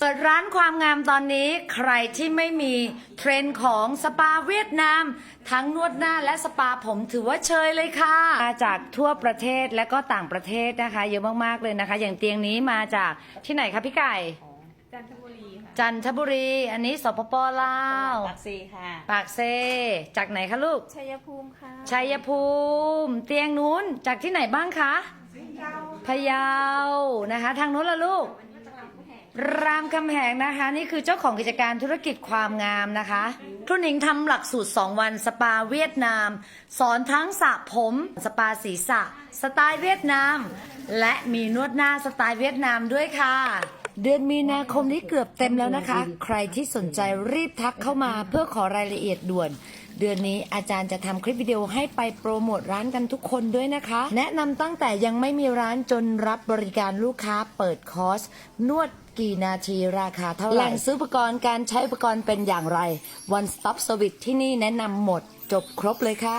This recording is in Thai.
เปิดร้านความงามตอนนี้ใครที่ไม่มีเทรนด์ของสปาเวียดนาม ทั้งนวดหน้าและสปาผมถือว่าเชยเลยค่ะ มาจากทั่วประเทศและก็ต่างประเทศนะคะ เยอะมากๆเลยนะคะ อย่างเตียงนี้มาจากที่ไหนคะพี่ไก่ จันทบุรีค่ะจันทบุรี อันนี้สปปลาวปากซีค่ะปากเซ จากไหนคะลูก ชัยภูมิค่ะชัยภูมิ เตียงนู้นจากที่ไหนบ้างคะพะเยานะคะ ทางนู้นละลูก รามคำแหงนะคะ นี่คือเจ้าของกิจการธุรกิจความงามนะคะครูหนิงทำหลักสูตร 2 วันสปาเวียดนาม สอนทั้งสระผม สปาศีรษะ สไตล์เวียดนาม และมีนวดหน้าสไตล์เวียดนามด้วยค่ะ เดือนมีนาคมนี้เกือบเต็มแล้วนะคะ ใครที่สนใจรีบทักเข้ามาเพื่อขอรายละเอียดด่วน เดือนนี้อาจารย์จะทำคลิปวิดีโอให้ไปโปรโมทร้านกันทุกคนด้วยนะคะ แนะนำตั้งแต่ยังไม่มีร้านจนรับบริการลูกค้าเปิดคอร์สนวดกี่นาทีราคาเท่าไหร่แหล่งซื้ออุปกรณ์การใช้อุปกรณ์เป็นอย่างไร One Stop Service ที่นี่แนะนำหมด จบครบเลยค่ะ